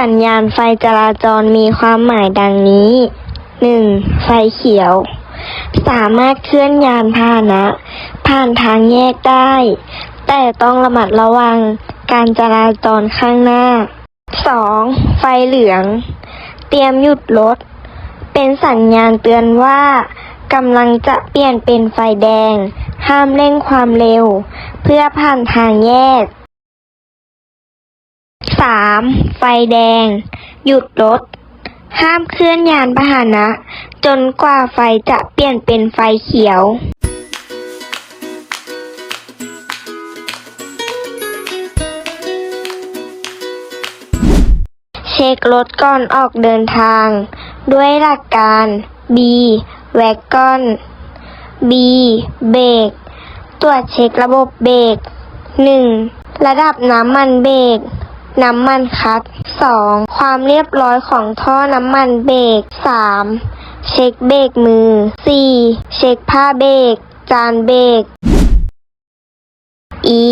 สัญญาณไฟจราจรมีความหมายดังนี้ 1. ไฟเขียว สามารถเคลื่อนยานพาหนะ ผ่านทางแยกได้ แต่ต้องระมัดระวังการจราจรข้างหน้า 2. ไฟเหลือง เตรียมหยุดรถ เป็นสัญญาณเตือนว่ากำลังจะเปลี่ยนเป็นไฟแดง ห้ามเร่งความเร็ว เพื่อผ่านทางแยก 3. ไฟแดง หยุดรถ ห้ามเคลื่อนยานพาหนะ จนกว่าไฟจะเปลี่ยนเป็นไฟเขียว เช็ครถก่อนออกเดินทาง ด้วยหลักการ B แวกกอน B เบรกตรวจเช็คระบบเบรก 1. ระดับน้ำมันเบรก น้ำมันคัด 2. ความเรียบร้อยของท่อน้ำมันเบรก 3. เช็คเบรกมือ 4. เช็คผ้าเบรก จานเบรก E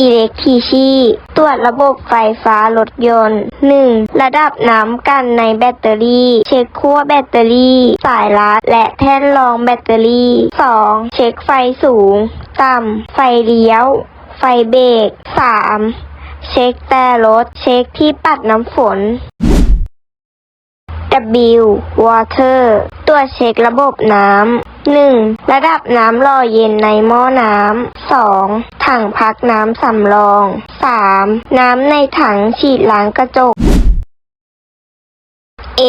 อิเล็กทริชีตรวจระบบไฟฟ้ารถยนต์ 1. ระดับน้ำกันในแบตเตอรี่ เช็คขั้วแบตเตอรี่ สายรัด และแท่นรองแบตเตอรี่ 2. เช็คไฟสูง ต่ำ ไฟเลี้ยว ไฟเบรก 3. เช็คแต่รถ เช็คที่ปัดน้ำฝน W water ตรวจเช็คระบบน้ำ 1. ระดับน้ำหล่อเย็นในหม้อน้ำ 2. ถังพักน้ำสำรอง 3. น้ำในถังฉีดล้างกระจก A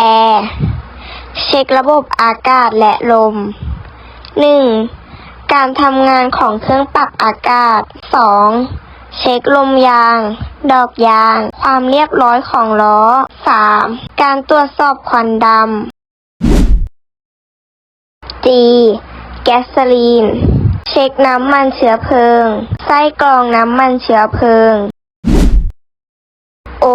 air เช็คระบบอากาศและลม 1. การทำงานของเครื่องปรับอากาศ 2. เช็คลมยาง ดอกยาง ความเรียบร้อยของล้อ 3. การตรวจสอบควันดำ G แก๊สซลีน เช็คน้ำมันเชื้อเพลิง ไส้กรองน้ำมันเชื้อเพลิง O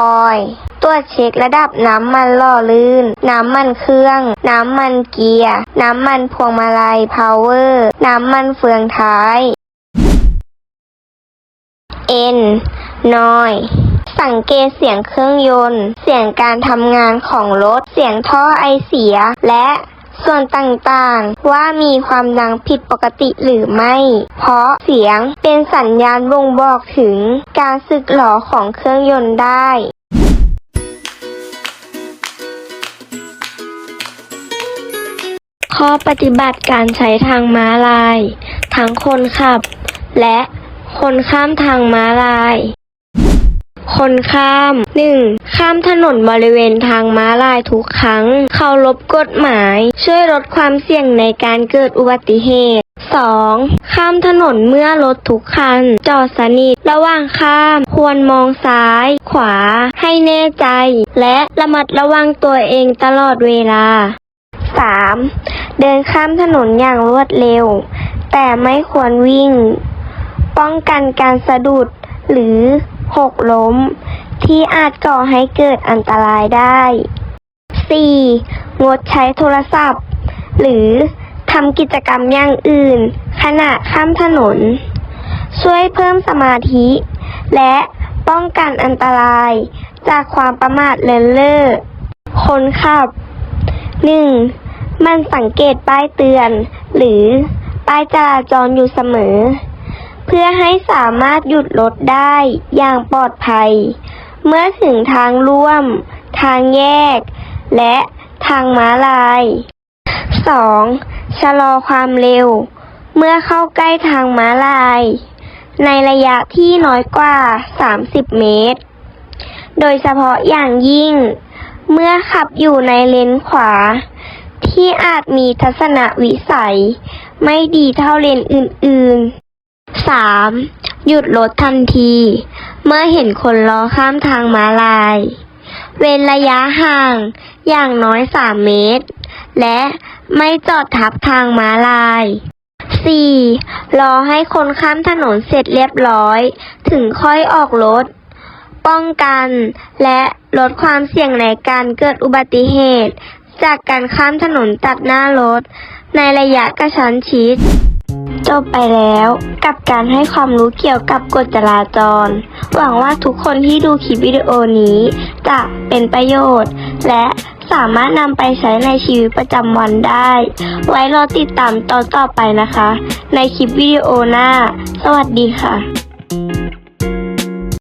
ออยตรวจเช็คระดับน้ำมันล่อลื่น น้ำมันเครื่อง น้ำมันเกียร์ น้ำมันพวงมาลัยพาวเวอร์ น้ำมันเฟืองท้าย N นอยสังเกตเสียงเครื่องยนต์ เสียงการทำงานของรถ เสียงท่อไอเสีย และส่วนต่างๆ ว่ามีความดังผิดปกติหรือไม่ เพราะเสียงเป็นสัญญาณบ่งบอกถึงการสึกหรอของเครื่องยนต์ได้ข้อปฏิบัติการใช้ทางม้าลาย ทั้งคนขับ และ คนข้ามทางม้าลาย คนข้าม 1. ข้ามถนนบริเวณทางม้าลายทุกครั้ง เคารพกฎหมาย ช่วยลดความเสี่ยงในการเกิดอุบัติเหตุ 2. ข้ามถนนเมื่อรถทุกคัน จอดสนิท ระหว่างข้าม ควรมองซ้าย ขวา ให้แน่ใจ และระมัดระวังตัวเองตลอดเวลา 3. เดินข้ามถนนอย่างรวดเร็ว แต่ไม่ควรวิ่ง ป้องกันการสะดุด หรือหกล้ม ที่อาจก่อให้เกิดอันตรายได้ 4. งดใช้โทรศัพท์ หรือทำกิจกรรมอย่างอื่น ขณะข้ามถนน ช่วยเพิ่มสมาธิ และป้องกันอันตราย จากความประมาทเลินเล่อคนขับ 1. มันสังเกตป้ายเตือน หรือป้ายจราจรอยู่เสมอ เพื่อให้สามารถหยุดรถได้อย่างปลอดภัย เมื่อถึงทางร่วม ทางแยก และทางม้าลาย 2. ชะลอความเร็ว เมื่อเข้าใกล้ทางม้าลาย ในระยะที่น้อยกว่า 30 เมตร โดยเฉพาะอย่างยิ่ง เมื่อขับอยู่ในเลนขวา ที่อาจมีทัศนวิสัย ไม่ดีเท่าเลนอื่นๆ 3. หยุดรถทันที เมื่อเห็นคนล้อข้ามทางม้าลาย เว้นระยะห่างอย่างน้อย 3 เมตร และไม่จอดทับทางม้าลาย 4. รอให้คนข้ามถนนเสร็จเรียบร้อย ถึงค่อยออกรถ ป้องกันและลดความเสี่ยงในการเกิดอุบัติเหตุ จากการข้ามถนนตัดหน้ารถ ในระยะกระชั้นชิด จบไปแล้วกับการให้ความรู้เกี่ยวกับกฎจราจร หวังว่าทุกคนที่ดูคลิปวิดีโอนี้ จะเป็นประโยชน์ และสามารถนำไปใช้ในชีวิตประจำวันได้ ไว้รอติดตามตอนต่อไปนะคะ ในคลิปวิดีโอหน้า สวัสดีค่ะ